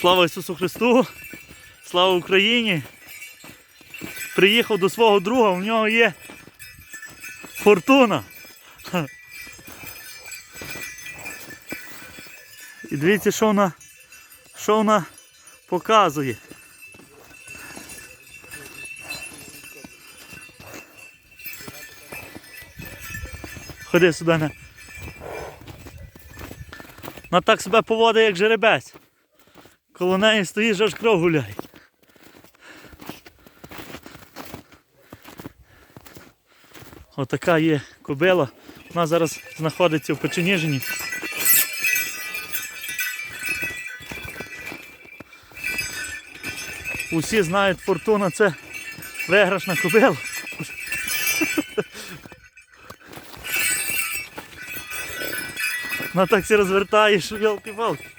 Слава Ісусу Христу! Слава Україні! Приїхав до свого друга, у нього є фортуна. І дивіться, що вона, що вона показує. Ходи сюди. Вона так себе поводить, як жеребець. Коло неї стоїш, аж кров гуляє. Отака є кобила. Вона зараз знаходиться в Печеніжині. Усі знають, фортуна це виграшна кобила. Вона так все розвертає, що ялки-палки.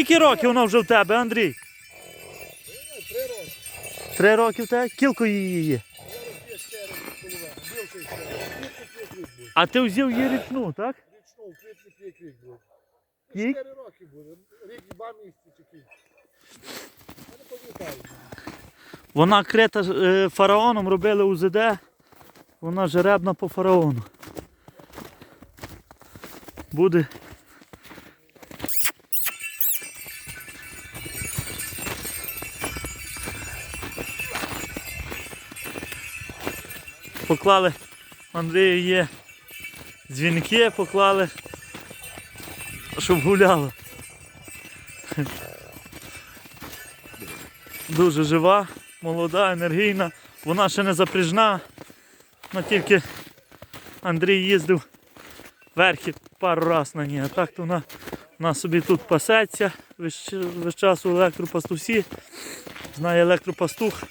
Скільки років вона вже в тебе, Андрій? Три роки. Три роки в тебе? Кілко її є. А ти взяв її річну, так? Річну, квітник рік рік буде. Рік? Чотири роки буде. Рік і два місяці чи кілька. Я не пам'ятаю. Вона крита е, фараоном, робили УЗД. Вона жеребна по фараону. Буде. Поклали Андрію є дзвінки, поклали, щоб гуляла. Дуже жива, молода, енергійна. Вона ще не запряжна. Ну, тільки Андрій їздив верхи пару разів на ній. А так то вона, вона собі тут пасеться весь, весь час у електропастусі. Знає електропастух.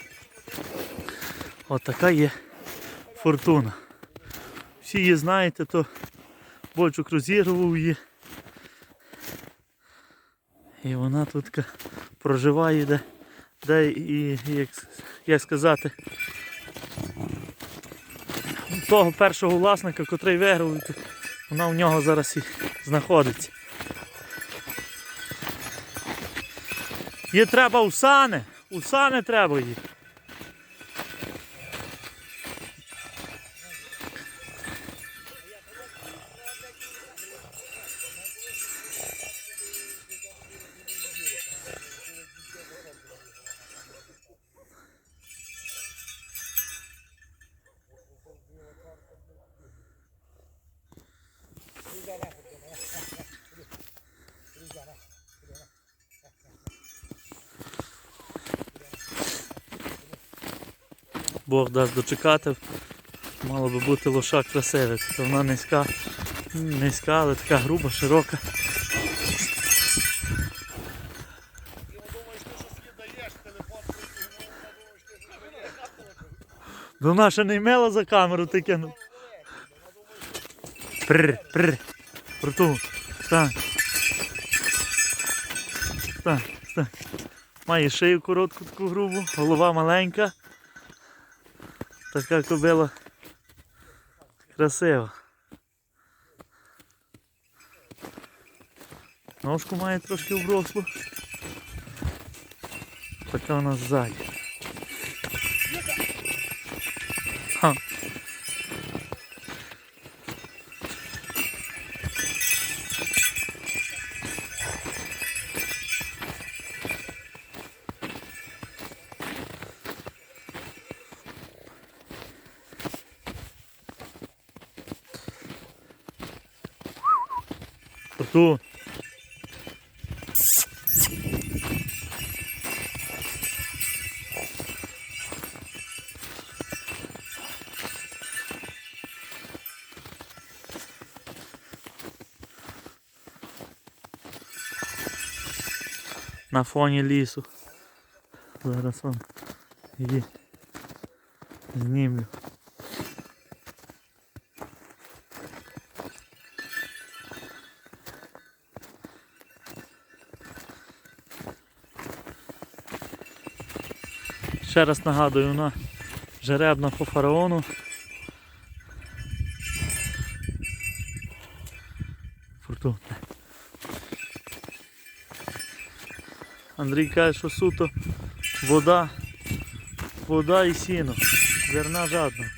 От є фортуна. Всі її знаєте, то Бочук розігрував її. І вона тут проживає де де і, як, як сказати, того першого власника, котрий виграв, вона в нього зараз і знаходиться. Їй треба у сани, у сани треба їй. Бог дасть дочекати. Мало би бути лоша красиве. Тобто вона низька, низька, але така груба, широка. Ну вона ще не ймела за камеру ти кинув. Прр, прр. Рту. Стань. Стань, стань. Має шию коротку таку грубу, голова маленька. Така кобила красива. Ножку має трошки обросло. Така у нас ззаді. Tutu. Na fone liso. Zaraz vam. Idi. Snimlju. Ще раз нагадую, вона жеребна по фараону. Фортунна. Андрій каже, що суто вода, вода і сіно, зерна жадна.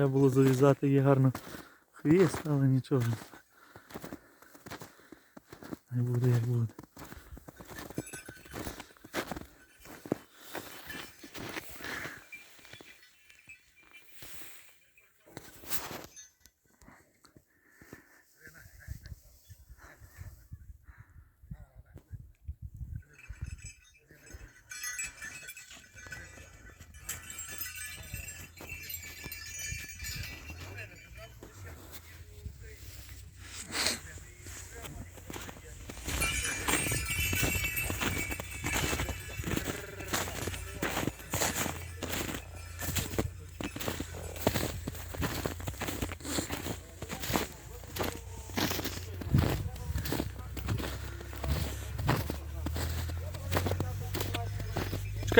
Треба було зав'язати її гарно хвіст, але нічого. Не буде як буде.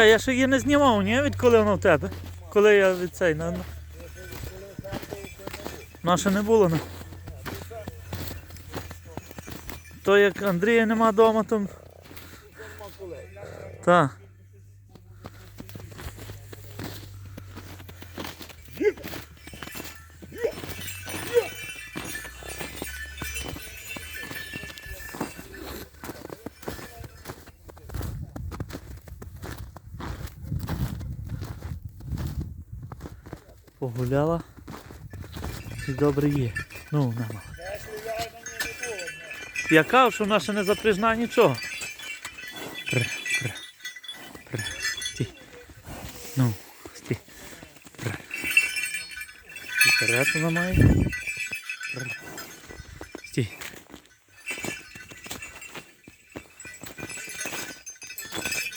Чекай, я ще її не знімав, ні? Відколи воно в тебе? Коли я від цей на- Наша не було. Не? То як Андрія нема вдома, то. Так. Погуляла. І добре є. Ну, нема. Я кажу, що наша не запряжна нічого. Пр, пр, пр. Стій. Ну, стій. Пр. І вперед вона має. Пр. Стій.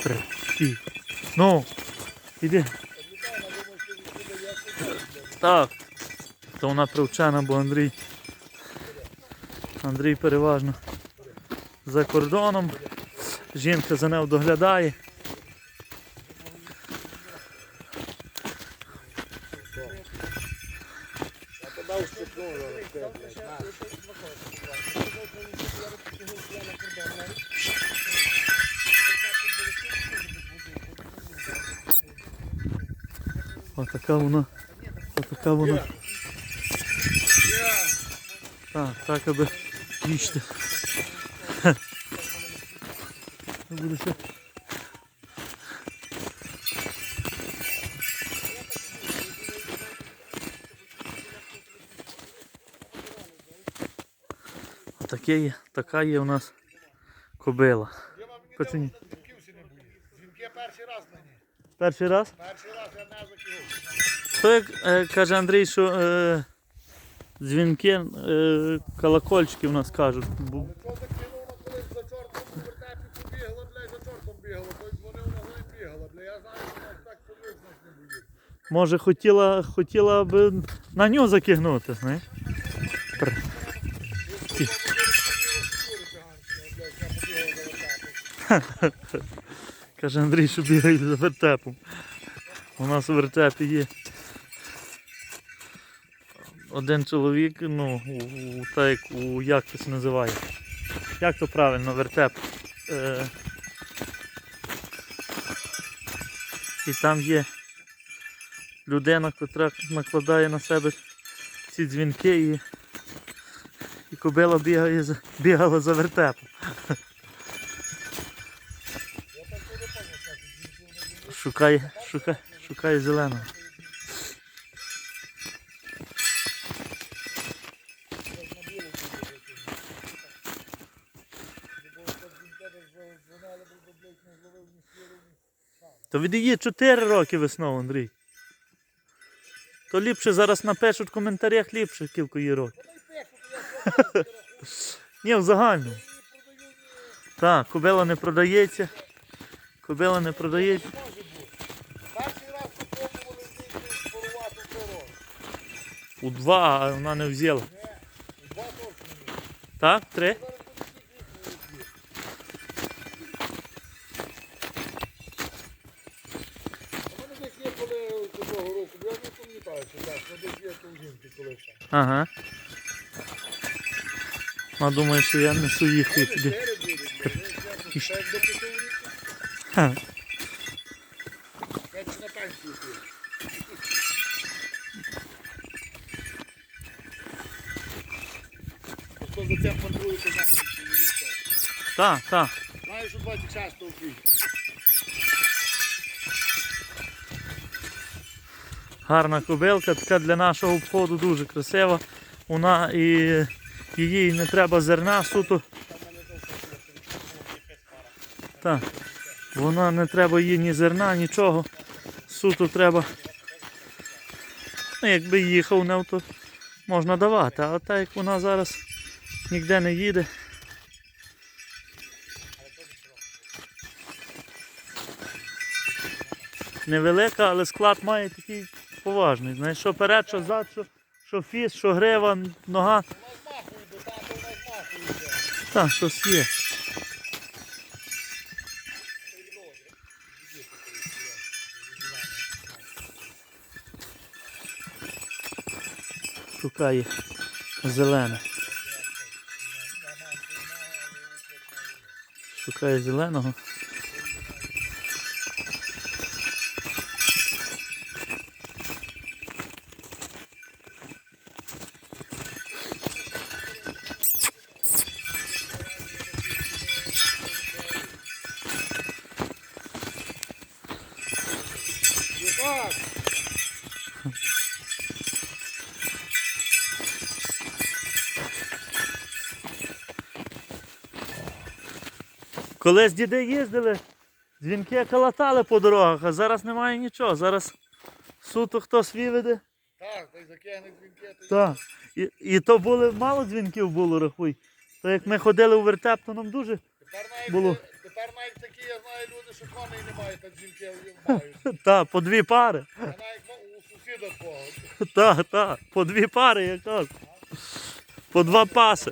Пр. Стій. Ну, іди. Так. То вона привчена, бо Андрій. Андрій переважно за кордоном. Жінка за нею доглядає. Отака вона. Отака вона. Так, так аби їсти. Буде ще. Отаке є, така є у нас кобила. Пацані. дав, дзвінків всі не боїться. Дзвінки перший раз мені. Перший раз? Перший раз я не закинув. То як е, каже Андрій, що е, дзвінки, е, колокольчики в нас кажуть. Бу- Що закинула, коли за чортом у вертепі блядь, за чортом бігала. Той дзвонив, вона за ним бігала, блядь. Я знаю, що вона так подивись, нас не боїться. Може хотіла, хотіла би на нього закигнути, знаєш? Каже Андрій, що бігає за вертепом. У нас у вертепі є один чоловік, ну, у, у, та як у як це називає. Як то правильно, вертеп. Е, і там є людина, яка накладає на себе ці дзвінки і, і кобила бігає бігала за вертепом. Шукає, шукає, шукає зеленого. То від її 4 роки весною, Андрій. То ліпше зараз напишуть в коментарях ліпше кілька її років. Ні, в загальному. Так, кобила не продається. Кобила не продається. Перший раз У два, а вона не взяла. Два точно ні. Так, три? Зараз буде тільки У мене десь є коли цього року, бо я не пам'ятаю, чи так, ну десь є жінки колись там. Ага. Вона думає, що я несу їх і туди. Чотири будуть, блядь, ну, чесно, так до п'яти років. Ха. Я чи на пенсію піду. Хто за цим пандрує, то що не рішає. Так, так. Знаєш, що 26 квітня. Гарна кобилка, така для нашого обходу дуже красива. Вона і її не треба зерна, суто. Так. Вона не треба їй ні зерна, нічого. Суто треба. Ну, якби їхав не то можна давати, а так як вона зараз ніде не їде. Невелика, але склад має такий поважний. Знаєш, що перед, що зад, що, що фіс, що грива, нога. Так, щось є. Шукає зелене. Шукає зеленого. Колись діди їздили, дзвінки калатали по дорогах, а зараз немає нічого. Зараз суто хтось виведе. Так, так закине дзвінки, то Так. І, і то були мало дзвінків було, рахуй. То як ми ходили у вертеп, то нам дуже. Тепер навіть, Було. тепер навіть такі, я знаю, люди, що коней не мають, так дзвінки мають. Та, по дві пари. А навіть у сусіда твого. Так, так, по дві пари, я кажу. По два паси.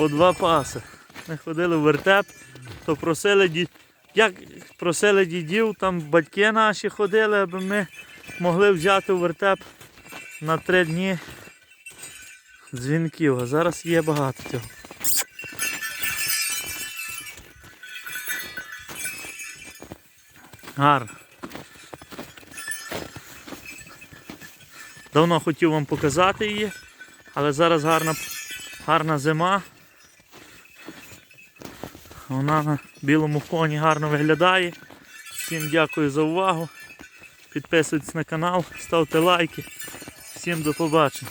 По два паси. Ми ходили в вертеп, то просили ді... як просили дідів, там батьки наші ходили, аби ми могли взяти у вертеп на три дні дзвінків. А зараз є багато цього. Гарно. Давно хотів вам показати її, але зараз гарна, гарна зима. Вона на білому коні гарно виглядає. Всім дякую за увагу. Підписуйтесь на канал, ставте лайки. Всім до побачення.